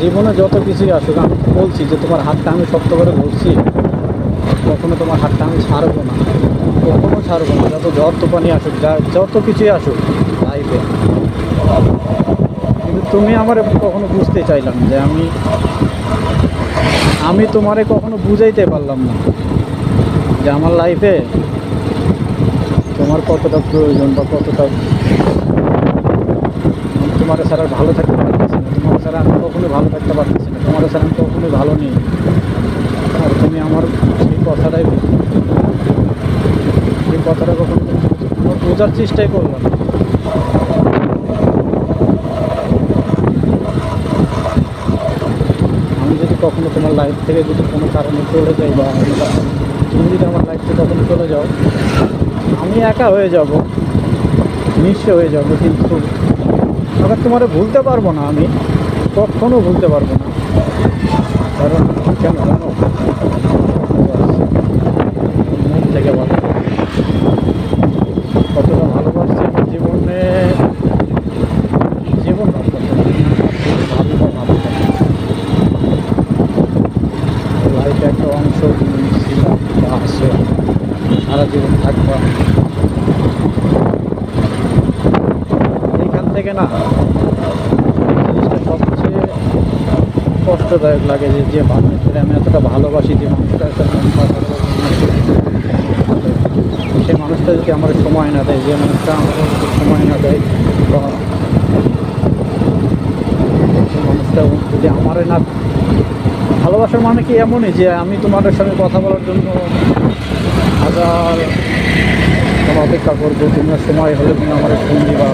জীবনে যত কিছুই আসুক, আমি বলছি যে তোমার হাতটা আমি শক্ত করে ধরছি, কখনো তোমার হাতটা আমি ছাড়বো না, কখনো ছাড়বো না, যত জ্বর তুফানি আসুক, যা, যত কিছুই আসুক লাইফে কিন্তু তুমি আমার কখনো বুঝতে চাইলাম যে আমি আমি তোমারে কখনো বুঝাইতে পারলাম না যে আমার লাইফে তোমার কতটা প্রয়োজন বা কতটা তোমার ছাড়া ভালো থাকতে তোমার ছাড়া আমি কখনোই ভালো থাকতে পারতেছি না। তোমার ছাড়া আমি কখনোই ভালো নেই। আর তুমি আমার সেই কথাটাই। সেই কথাটা কখনো বোঝার চেষ্টাই করলাম আমি যদি কখনো তোমার লাইফ থেকে যদি কোনো কারণে চলে যাই বা তুমি যদি আমার লাইফ থেকে কখনো চলে যাও, আমি একা হয়ে যাব নিশ্চয় হয়ে যাব কিন্তু আবার তোমারে ভুলতে পারব না আমি। কখনো ভুলতে পারব না। কারণ কেন থেকে বলো কতটা জীবনে? জীবন। লাইফে একটা অংশ সারা জীবন এইখান থেকে না সবচেয়ে কষ্টদায়ক লাগে যে যে মানুষটা আমি এতটা ভালোবাসি, যে মানুষটা একটা সেই মানুষটা যদি আমার সময় না দেয়, যে মানুষটা আমার সময় না দেয়, বা সেই মানুষটা যদি আমার না ভালোবাসার মানে কি এমনই যে, আমি তোমাদের সঙ্গে কথা বলার জন্য হাজার তোমার অপেক্ষা করব, তোমার সময় হলে তুমি আমার ফোন দিবা।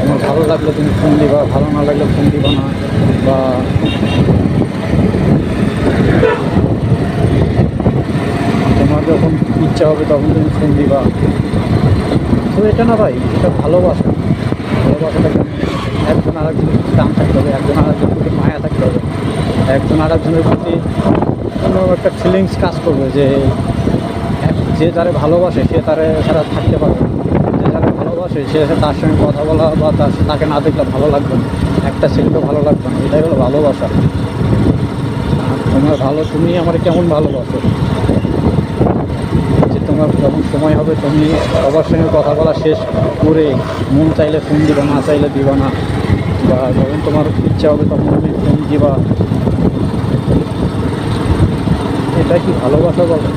তোমার ভালো লাগলে তুমি ফোন দিবা, ভালো না লাগলে ফোন দিবা না। বা তোমার যখন ইচ্ছা হবে তখন তুমি ফোন দিবা। তো এটা না ভাই, এটা ভালোবাসা। ভালোবাসাটা? একজন আরেকজনের প্রতি টান থাকতে হবে, একজন আরেকজনের প্রতি মায়া থাকতে হবে। একজন আরেকজনের প্রতি কোনো একটা ফিলিংস কাজ করবে যে যে যারে ভালোবাসে, সে তারে ছাড়া থাকতে পারবে। যে যারে ভালোবাসে, সে তার সঙ্গে কথা বলা বা তার তাকে না দেখলে ভালো লাগবে না। একটা সেকেন্ডও ভালো লাগবে না, এটাই হলো ভালোবাসা। তোমার ভালো, তুমি আমার কেমন ভালোবাসো? যে তোমার যখন সময় হবে, তুমি সবার সঙ্গে কথা বলা শেষ করে মন চাইলে ফোন দিবা, না চাইলে দিবা না। বা যখন তোমার ইচ্ছা হবে, তখন তুমি ফোন দিবা। এটা কি ভালোবাসা বলো?